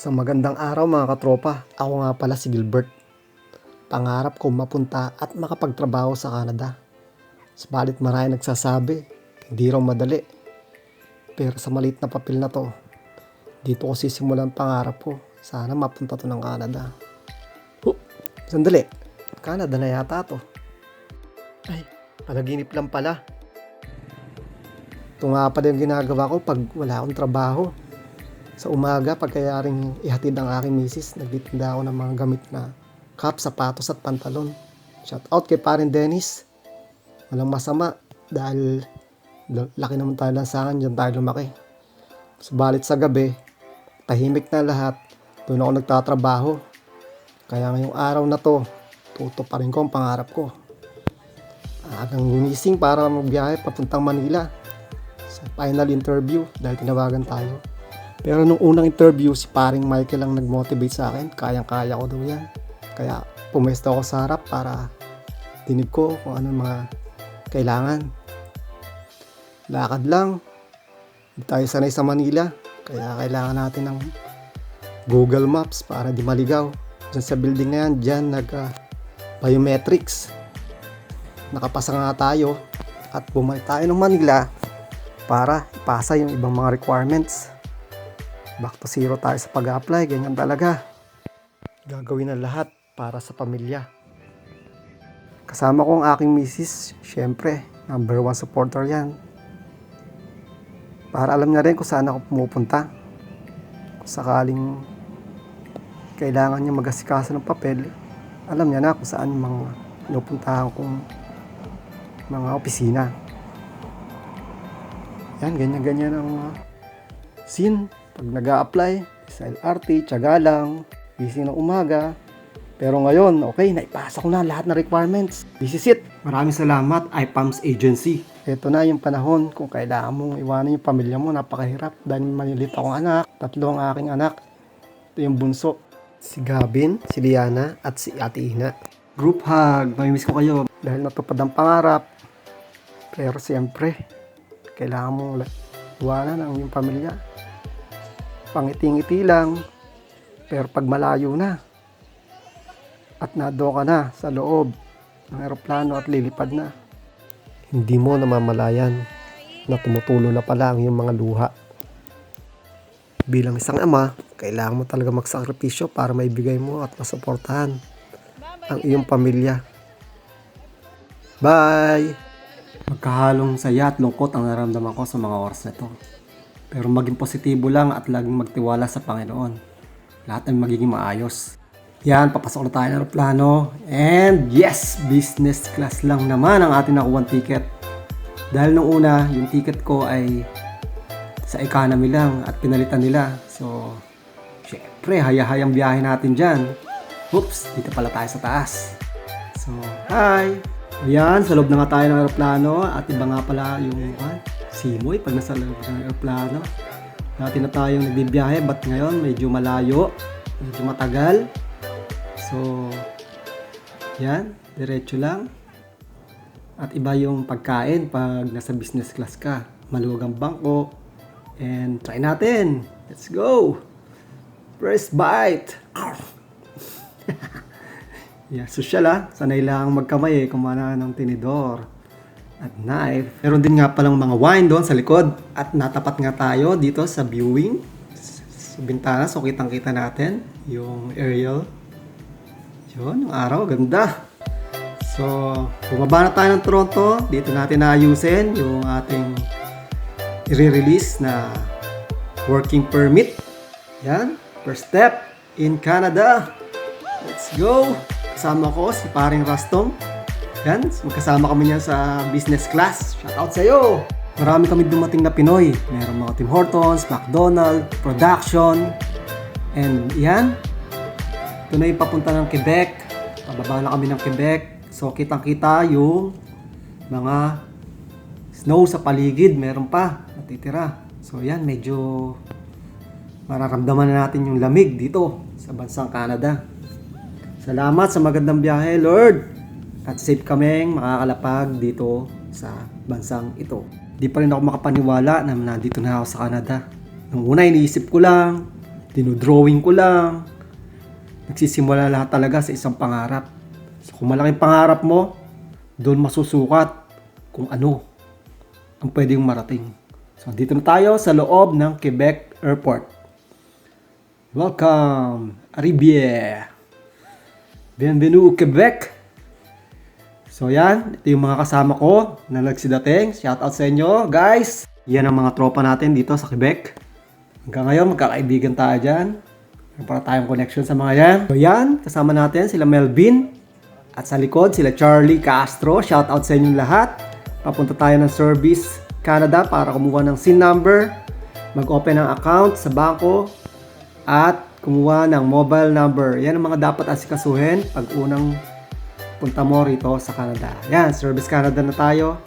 Sa magandang araw mga katropa, ako nga pala si Gilbert. Pangarap ko mapunta at makapagtrabaho sa Canada. Subalit marami nagsasabi, hindi raw madali. Pero sa maliit na papel na to, dito ko sisimulan ang pangarap ko. Sana mapunta to ng Canada. Oh, sandali. Canada na yata to. Ay, panaginip lang pala. Ito nga pa din ginagawa ko pag wala akong trabaho. Sa umaga, pagkayaring ihatid ang aking misis, nagtitinda ako ng mga gamit na cup, sapatos at pantalon. Shout out kay parin Dennis. Walang masama dahil laki naman tayo lang sa akin, dyan tayo lumaki. Subalit sa gabi, tahimik na lahat, doon ako nagtatrabaho. Kaya ngayong araw na to, tuto pa rin ko ang pangarap ko. Agang gumising para magbiyahe papuntang Manila sa final interview dahil tinawagan tayo. Pero nung unang interview, si paring Michael ang nag-motivate sa akin. Kayang-kaya ko daw yan. Kaya pumesto ako sa harap para dinig ko kung ano mga kailangan. Lakad lang. Hindi tayo sanay sa Manila. Kaya kailangan natin ng Google Maps para di maligaw. Diyan sa building na yan, dyan nag ah. Nakapasa nga tayo at bumalik tayo ng Manila para ipasa yung ibang mga requirements. Back to zero tayo sa pag-apply, ganyan talaga. Gagawin ang lahat para sa pamilya. Kasama ko ang aking misis, syempre, number one supporter yan. Para alam niya rin kung saan ako pumupunta. Kung sakaling kailangan niya mag-asikaso ng papel, alam niya na kung saan mga pinupuntahan kong mga opisina. Yan, ganyan-ganyan ang uh, scene. Pag nag apply sa LRT, tsaga lang, busy ng umaga. Pero ngayon, okay, naipasa ko na lahat ng requirements. This is it. Maraming salamat, iPAMS Agency. Ito na yung panahon kung kailangan mong iwanan yung pamilya mo. Napakahirap dahil malilit akong anak. Tatlo ang aking anak. Ito yung bunso. Si Gavin, si Liana, at si Ate Ina. Group hug. Mamimiss ko kayo. Dahil natupad ang pangarap. Pero siyempre, kailangan mong iwanan ang iyong pamilya. Pangiti-ngiti lang. Pero pag malayo na, at nado ka na sa loob ng eroplano at lilipad na, hindi mo namamalayan na tumutulo na pala ang iyong mga luha. Bilang isang ama, kailangan mo talaga magsakripisyo para maibigay mo at masuportahan ang iyong pamilya. Bye! Magkahalong saya at lungkot ang naramdaman ko sa mga oras na ito. Pero maging positibo lang at laging magtiwala sa Panginoon. Lahat ay magiging maayos. Yan, papasok na tayo ng aeroplano. And yes, business class lang naman ang ating nakuha ticket. Dahil nung una, yung ticket ko ay sa economy lang at pinalitan nila. So, syempre, haya-hayang biyahe natin dyan. Oops, dito pala tayo sa taas. So, hi! Ayan, sa loob na nga tayo ng aeroplano at iba nga pala yung ah, simoy pag nasa loob ng aeroplano. Dati na tayong nagbibiyahe, but ngayon medyo malayo, medyo matagal. So, yan, diretso lang. At iba yung pagkain pag nasa business class ka. Maluwag ang bangko. And try natin. Let's go! First bite! Yeah, social ah. Sanay lang magkamay eh, kumana ng tinidor at knife. Meron din nga palang mga wine doon sa likod. At natapat nga tayo dito sa viewing. Sa bintana, so kitang kita natin yung aerial. Yun, yung araw, ganda. So, bumaba na tayo ng Toronto. Dito natin naayusin yung ating i-release na working permit. Yan, first step in Canada. Let's go! Kasama ko si paring Rastong. Yan, magkasama kami niyan sa business class. Shout out sa iyo! Marami kami dumating na Pinoy. Meron mga Tim Hortons, McDonald, Production. And yan, na yung papunta ng Quebec. Pababa na kami ng Quebec. So, kitang-kita yung mga snow sa paligid. Meron pa, natitira. So, yan, medyo mararamdaman na natin yung lamig dito sa bansang Canada. Salamat sa magandang biyahe, Lord. At safe kaming makakalapag dito sa bansang ito. Di pa rin ako makapaniwala na nandito na ako sa Canada. Nung una, iniisip ko lang, dinodrawing ko lang. Nagsisimula lahat talaga sa isang pangarap. So kung malaking pangarap mo, doon masusukat kung ano ang pwedeng marating. So dito na tayo sa loob ng Quebec Airport. Welcome, Arribier! Bienvenue, Quebec! So yan, ito yung mga kasama ko na nagsidating. Shout out sa inyo, guys! Yan ang mga tropa natin dito sa Quebec. Hanggang ngayon, magkakaibigan tayo dyan. Para tayong connection sa mga yan. So yan, kasama natin sila Melvin. At sa likod, sila Charlie Castro. Shout out sa inyong lahat. Papunta tayo ng Service Canada para kumuha ng SIN number, mag-open ng account sa bangko, at kumuha ng mobile number. Yan ang mga dapat asikasuhin pag unang punta mo rito sa Canada. Yan, Service Canada na tayo.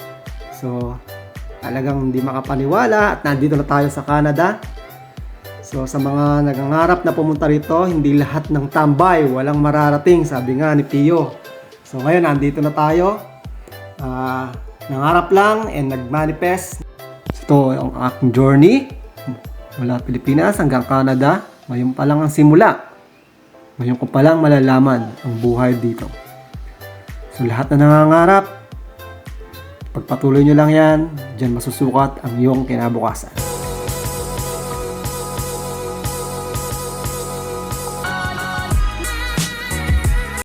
So, talagang hindi makapaniwala at nandito na tayo sa Canada. So, sa mga nagangarap na pumunta rito, hindi lahat ng tambay, walang mararating, sabi nga ni Pio. So, ngayon, nandito na tayo. Ah, nangarap lang and nagmanifest. Ito ang aking journey mula Pilipinas hanggang Canada. Ngayon pa lang ang simula. Ngayon ko pa lang malalaman ang buhay dito. So lahat na nangangarap, pagpatuloy nyo lang yan, dyan masusukat ang iyong kinabukasan.